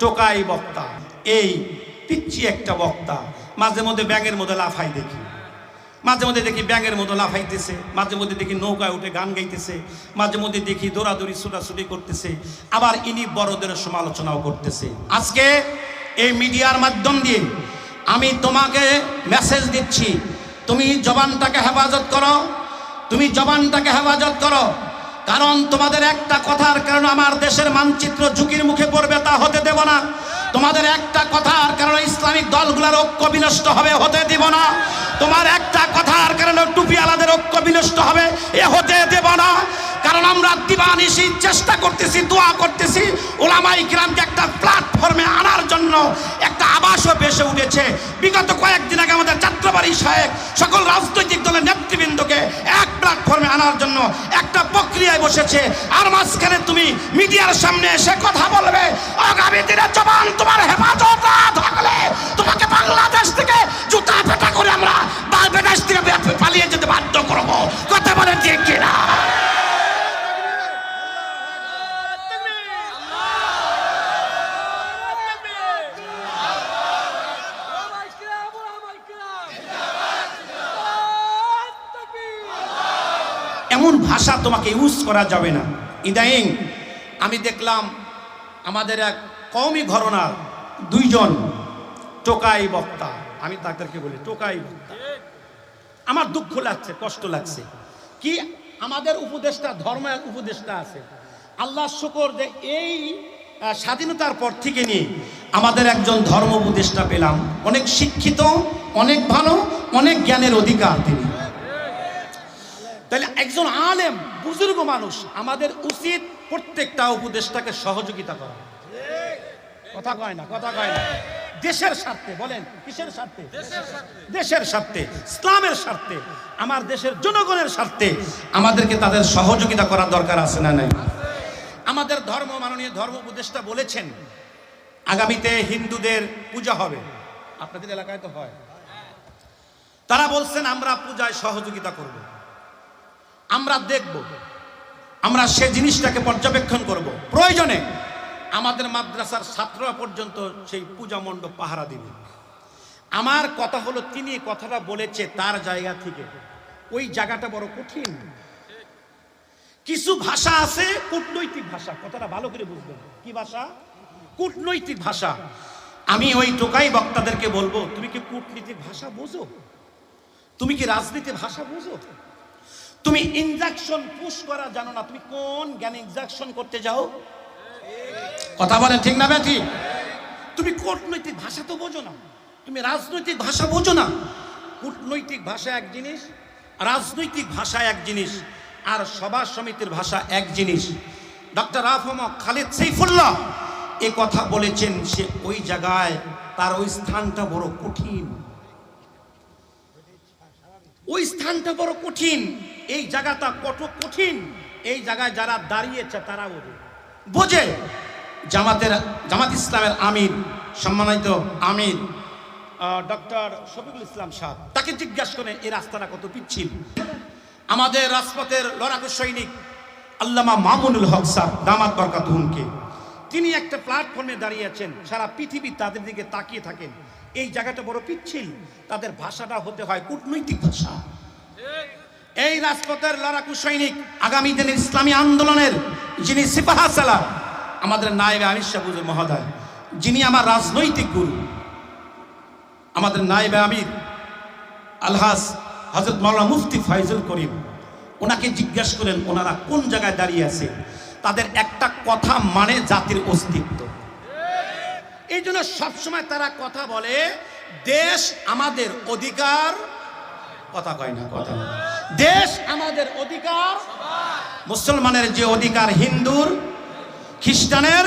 টোকাই বক্তা। এই পিচ্ছি একটা বক্তা। মাঝে মধ্যে ব্যাঙের মধ্যে লাফাই দেখি। মাঝে মধ্যে দেখি ব্যাঙের মতো লাফাইতেছে। মাঝে মধ্যে দেখি নৌকায় উঠে গান গাইতেছে। মাঝে মধ্যে দেখি দৌড়াদৌড়ি, ছুটাছুটি করতেছে। আবার ইনি বড়দের সমালোচনাও করতেছে। আজকে এই মিডিয়ার মাধ্যম দিয়ে আমি তোমাকে মেসেজ দিচ্ছি। তুমি জবানটাকে হেফাজত করো। তুমি জবানটাকে হেফাজত করো। কারণ তোমাদের একটা কথার কারণে আমার দেশের মানচিত্র ঝুঁকির মুখে পড়বে, তা হতে দেব না। তোমাদের একটা কথার কারণে ইসলামিক দলগুলোর ঐক্য বিনষ্ট হবে, হতে দিব না। তোমার একটা কথার কারণে টুপিওয়ালাদের ঐক্য বিনষ্ট হবে, এ হতে দেব না। কারণ আমরা দিবানিশি চেষ্টা করতেছি, দোয়া করতেছি, ওলামাই কিরামকে একটা প্ল্যাটফর্মে আনার জন্য একটা আবাসও বেসে উঠেছে। বিগত কয়েকদিন আগে আমাদের যাত্রাবাড়ি সাহেব সকল রাজনৈতিক দলের নেতৃবৃন্দকে এক আনার জন্য একটা প্রক্রিয়ায় বসেছে। আর মাঝখানে তুমি মিডিয়ার সামনে এসে কথা বলবে। আগামী দিনে জবান তোমার হেফাজত থাকলে তোমাকে বাংলাদেশ থেকে জুতা এমন ভাষা তোমাকে ইউজ করা যাবে না। ইদাইং আমি দেখলাম আমাদের এক কমই ঘরনার দুইজন টোকাই বক্তা, আমি তাদেরকে বলি টোকাই বক্তা। আমার দুঃখ লাগছে, কষ্ট লাগছে। কি আমাদের উপদেষ্টা ধর্ম উপদেষ্টা আছে। আল্লাহ শুকর যে এই স্বাধীনতার পর থেকে নিয়ে আমাদের একজন ধর্ম উপদেষ্টা পেলাম। অনেক শিক্ষিত, অনেক ভালো, অনেক জ্ঞানের অধিকার তিনি। তাহলে একজন আলেম, বুজুর্গ মানুষ, আমাদের উচিত প্রত্যেকটা উপদেশটাকে সহযোগিতা করা। কথা কয় না, কথা কয় না। দেশের স্বার্থে, বলেন, কিসের স্বার্থে? দেশের স্বার্থে, ইসলামের স্বার্থে, আমার দেশের জনগণের স্বার্থে, আমাদেরকে তাদের সহযোগিতা করার দরকার আছে না নাই? আমাদের ধর্ম, মাননীয় ধর্ম উপদেষ্টা বলেছেন, আগামীতে হিন্দুদের পূজা হবে। আপনাদের এলাকায় তো হয়। তারা বলছেন, আমরা পূজায় সহযোগিতা করব। আমরা দেখব। আমরা সে জিনিসটাকে পর্যবেক্ষণ করব। প্রয়োজনে আমাদের মাদ্রাসার ছাত্ররা পর্যন্ত সেই পূজা মণ্ডপ পাহারা দিবে। আমার কথা হলো, তিনি কথাটা বলেছে তার জায়গা থেকে। ওই জায়গাটা বড় কঠিন। কিছু ভাষা আছে, কূটনৈতিক ভাষা। কথাটা ভালো করে বুঝবেন। কি ভাষা? কূটনৈতিক ভাষা। আমি ওই টোকাই বক্তাদেরকে বলব, তুমি কি কূটনীতিক ভাষা বোঝো? তুমি কি রাজনীতি ভাষা বোঝো? তুমি ইনজাকশন পুশ করা জানো না। তুমি কোন জ্ঞান ইনজাকশন করতে যাও? কথা বলেন ঠিক না ব্যাঠি তুমি কূটনৈতিক ভাষা তো বোঝো না। তুমি রাজনৈতিক ভাষা বোঝো না। কূটনৈতিক ভাষা এক জিনিস, রাজনৈতিক ভাষা এক জিনিস, আর সভা সমিতির ভাষা এক জিনিস। ডক্টর আফম খালিদ সেইফুল্লাহ এ কথা বলেছেন, সে ওই জায়গায় তার ওই স্থানটা বড় কঠিন। ওই স্থানটা বড় কঠিন। এই জায়গাটা কত কঠিন। এই জায়গায় যারা দাঁড়িয়েছে, তারা বোঝে বোঝে, জামাতের, জামাত ইসলামের আমির, সম্মানিত আমির ডক্টর শফিকুল ইসলাম সাহ তাকে জিজ্ঞাসা করেন এই রাস্তাটা কত পিচ্ছিল। আমাদের রাজপথের লড়াকু সৈনিক আল্লামা মামুনুল হক সাহ দামাত বরকাত হুমকে। তিনি একটা প্ল্যাটফর্মে দাঁড়িয়ে আছেন সারা পৃথিবী তাদের দিকে তাকিয়ে থাকেন। এই জায়গাটা বড় পিচ্ছিল। তাদের ভাষাটা হতে হয় কূটনৈতিক ভাষা। এই রাজপথের লড়াকু সৈনিক আগামী দিনের ইসলামী আন্দোলনের যিনি সিপাহা সালা আমাদের নায়েবে আমির শাহুজুর মহোদয়, যিনি আমার রাজনৈতিক গুরু, আমাদের নায়েবে আমির আলহাস হজরত মাওলানা মুফতি ফাইজুল করিম, ওনাকে জিজ্ঞেস করেন ওনারা কোন জায়গায় দাঁড়িয়ে আছে তাদের একটা কথা মানে জাতির অস্তিত্ব এই জন্য সবসময় তারা কথা বলে, দেশ আমাদের অধিকার কথা কয় না, কথা। দেশ আমাদের অধিকার। মুসলমানের যে অধিকার হিন্দুর, খ্রিস্টানের,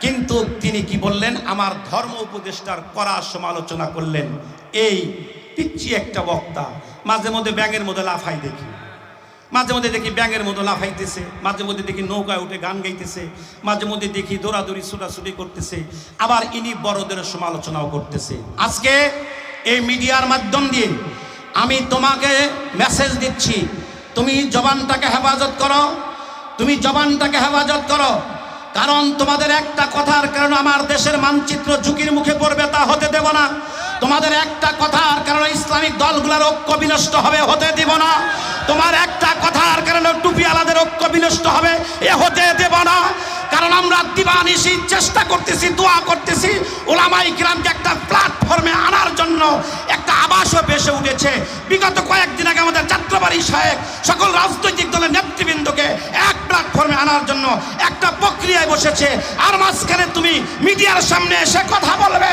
কিন্তু তিনি কি বললেন? আমার ধর্ম উপদেষ্টার করা সমালোচনা করলেন। এই পিচ্ছি একটা বক্তা, মাঝে মধ্যে ব্যাঙের মধ্যে লাফাই দেখি। মাঝে মধ্যে দেখি ব্যাঙের মতো লাফাইতেছে, মাঝে মধ্যে দেখি নৌকায় উঠে গান গাইতেছে, মাঝে মধ্যে দেখি দৌড়াদৌড়ি, ছুটাছুটি করতেছে, আবার ইনি বড়দের সমালোচনাও করতেছে। আজকে এই মিডিয়ার মাধ্যম দিয়ে আমি তোমাকে মেসেজ দিচ্ছি। তুমি জবানটাকে হেফাজত করো। তুমি জবানটাকে হেফাজত করো। কারণ তোমাদের একটা কথার কারণে আমার দেশের মানচিত্র ঝুঁকির মুখে পড়বে তা হতে দেব না। তোমাদের একটা কথার কারণে ইসলামিক দলগুলোর ঐক্য বিনষ্ট হবে হতে দিব না। তোমার একটা কথার কারণে টুপিওয়ালাদের ঐক্য বিনষ্ট হবে, এ হতে দেব না। কারণ আমরা দিবানিশি চেষ্টা করতেছি, দোয়া করতেছি। ওলামাই কিরামকে একটা প্ল্যাটফর্মে আনার জন্য একটা আবাসও বেসে উঠেছে। বিগত কয়েকদিন আগে আমাদের যাত্রাবাড়ি সাহেব সকল রাজনৈতিক দলের নেতৃবৃন্দকে এক প্ল্যাটফর্মে আনার জন্য একটা প্রক্রিয়ায় বসেছে। আর মাঝখানে তুমি মিডিয়ার সামনে এসে কথা বলবে